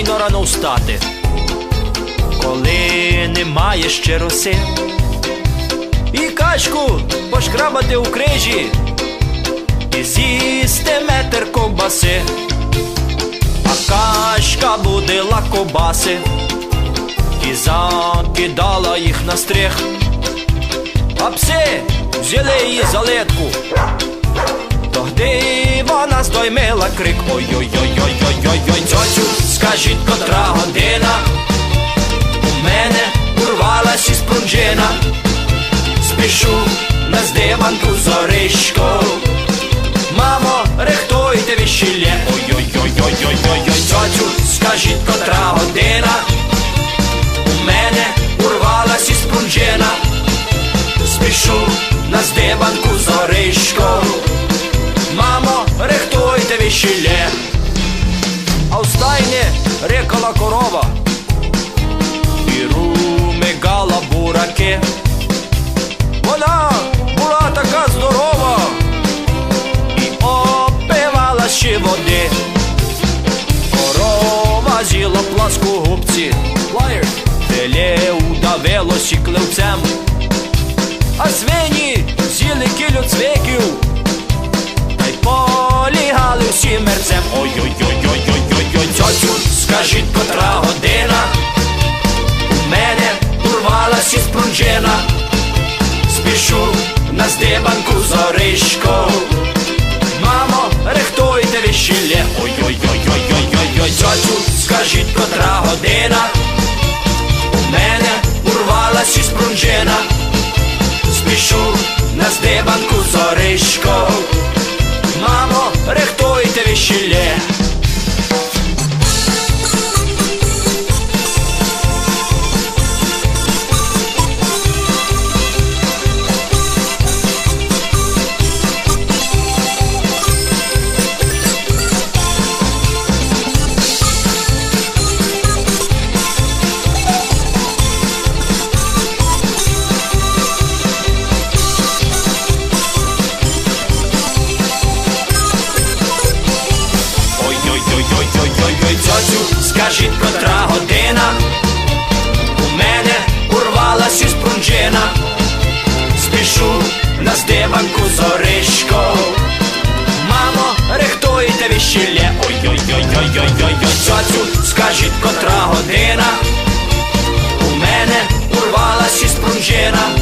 Файно рано встати, коли немає ще роси. І качку пошкрабати у крижі, і з'їсти метр ковбаси, а качка будила ковбаси, і закидала їх на стрих. А пси взяли її за литку. Тогди вона здоймила крик Ой-ой-ой-ой-ой-ой-ой Цьоцю, скажіть, котра година? У мене урвалась із пружина Спішу на здиванку зоришко Мамо, рихтуйте віщілля. Ой-ой-ой-ой-ой-ой-ой, Цьоцю, скажіть, котра година? У мене урвалась із пружина Спішу на здибанку зоришко Мамо, рихтуйте віщілє рикала корова. І румигала бураки. Вона була така здорова. І опивала ще води. Корова з'їла пласку губці. Теле удавилось і кливцем а свині з'їли кілю цвиків. Та й полігали всі мерцем. Цьоцю, скажіть, котра година? У мене урвалась із пружина. Спішу на здибанку зоришко Мамо, рихтуйте віщілє, Ой-ой-ой-ой-ой-ой Цьоцю, скажіть, котра година на здиванку зоришко. Мамо, рехтуйте віщілє, ой-ой-ой-ой-ой-ой, цьоцю, скажіть, котра година. У мене урвалась із пружина.